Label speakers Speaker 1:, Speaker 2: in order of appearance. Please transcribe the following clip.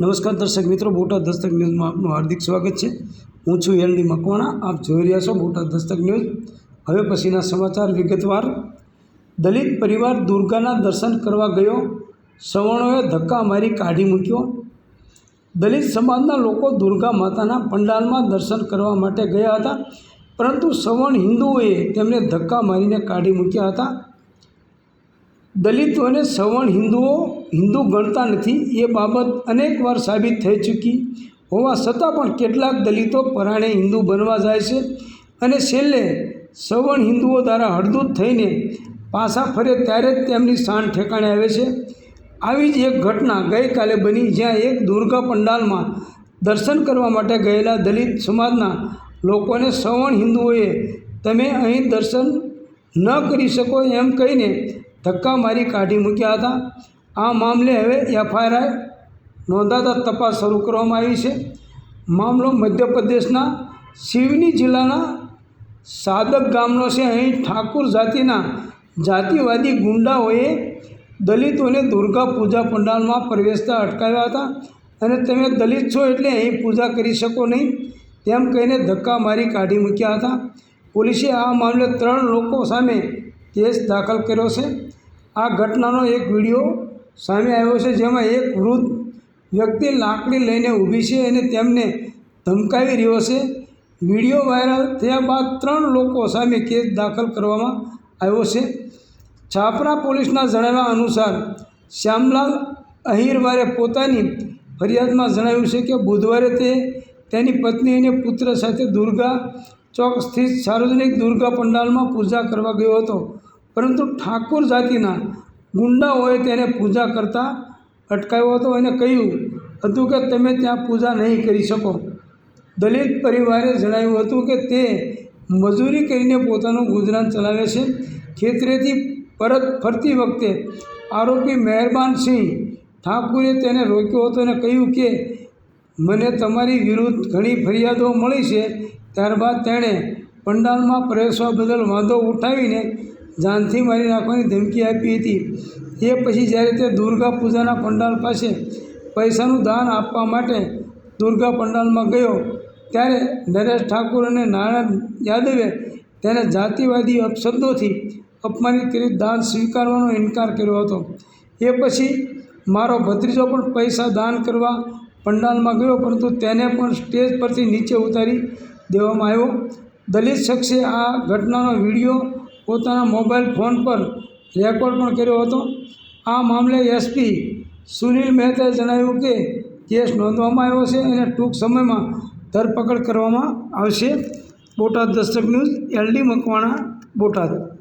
Speaker 1: નમસ્કાર દર્શક મિત્રો, બોટાદ દસ્તક ન્યૂઝમાં આપનું હાર્દિક સ્વાગત છે. હું છું એલ ડી મકવાણા, આપ જોઈ રહ્યા છો બોટાદ દસ્તક ન્યૂઝ. હવે પછીના સમાચાર વિગતવાર. દલિત પરિવાર દુર્ગાના દર્શન કરવા ગયો. સવર્ણોએ ધક્કા મારી કાઢી મૂક્યો. દલિત સમાજના લોકો દુર્ગા માતાના પંડાલમાં દર્શન કરવા માટે ગયા હતા. પરંતુ સવર્ણ હિન્દુઓએ તેમને ધક્કા મારીને કાઢી મૂક્યા હતા. દલિતોને સવર્ણ હિન્દુઓ, હિન્દુ ગણતા નથી, એ બાબત અનેકવાર સાબિત થઈ ચૂકી. હોવા છતાં પણ કેટલાક દલિતો પરાણે હિન્દુ બનવા જાય છે અને છેલ્લે સવર્ણ હિન્દુઓ દ્વારા હળદૂત થઈને પાછા ફરે ત્યારે જ તેમની શાન ઠેકાણે આવે છે. આવી જ એક ઘટના ગઈકાલે બની જ્યાં એક દુર્ગા પંડાલમાં દર્શન કરવા માટે ગયેલા દલિત સમાજના લોકોને સવર્ણ હિન્દુઓએ, તમે અહીં દર્શન ન કરી શકો એમ કહીને ધક્કા મારી કાઢી મૂક્યા હતા. આ મામલે હવે એફઆઈઆર નોંધાતા તપાસ શરૂ કરવામાં આવી છે. મામલો મધ્યપ્રદેશના સિવની જિલ્લાના સાદક ગામનો છે. અહીં ઠાકુર જાતિના જાતિવાદી ગુંડાઓએ દલિતોને દુર્ગા પૂજા પંડાલમાં પ્રવેશતા અટકાવ્યા હતા. અને તમે દલિત છો એટલે અહીં પૂજા કરી શકો નહીં. તેમ કહીને ધક્કા મારી કાઢી મૂક્યા હતા. પોલીસે આ મામલે ત્રણ લોકો સામે કેસ દાખલ કર્યો છે. આ ઘટનાનો એક વીડિયો સામે આવ્યો છે, જેમાં એક વૃદ્ધ વ્યક્તિ લાકડી લઈને ઊભી છે અને તેમને ધમકાવી રહ્યો છે. વીડિયો વાયરલ થયા બાદ ત્રણ લોકો સામે કેસ દાખલ કરવામાં આવ્યો છે. છાપરા પોલીસના જણાવ્યા અનુસાર, શ્યામલાલ અહિરવારે પોતાની ફરિયાદમાં જણાવ્યું છે કે બુધવારે તે તેની પત્ની અને પુત્ર સાથે દુર્ગા ચોક સ્થિત સાર્વજનિક દુર્ગા પંડાલમાં પૂજા કરવા ગયો હતો. પરંતુ ઠાકોર જાતિના ગુંડાઓએ તેને પૂજા કરતા અટકાવ્યો હતો અને કહ્યું, હતું કે તમે ત્યાં પૂજા નહીં કરી શકો. દલિત પરિવારે જણાવ્યું હતું કે તે મજૂરી કરીને પોતાનું ગુજરાન ચલાવે છે. ખેતરેથી પરત ફરતી વખતે આરોપી મહેરબાનસિંહ ઠાકુરે તેને રોક્યો હતો અને કહ્યું કે, મને તમારી વિરુદ્ધ ઘણી ફરિયાદો મળી છે. ત્યારબાદ તેણે પંડાલમાં પ્રવેશવા બદલ વાંધો ઉઠાવીને જાનથી મારી નાખવાની ધમકી આપી હતી. એ પછી જ્યારે તે દુર્ગા પૂજાના પંડાલ પાસે પૈસાનું દાન આપવા માટે દુર્ગા પંડાલમાં ગયો, ત્યારે નરેશ ઠાકુર અને નારાયણ યાદવે તેને જાતિવાદી અપશબ્દોથી અપમાનિત કરી દાન સ્વીકારવાનો ઇનકાર કર્યો હતો. એ પછી મારો ભત્રીજો પણ પૈસા દાન કરવા પંડાલમાં ગયો, પરંતુ તેને પણ સ્ટેજ પરથી નીચે ઉતારી દેવામાં આવ્યો. દલિત શખ્સે આ ઘટનાનો વીડિયો પોતાના મોબાઈલ ફોન પર રેકોર્ડ પણ કર્યો હતો. આ મામલે એસપી સુનિલ મહેતાએ જણાવ્યું કે કેસ નોંધવામાં આવ્યો છે અને ટૂંક સમયમાં ધરપકડ કરવામાં આવશે. Botad Dastak news, LD Makwana, Botad.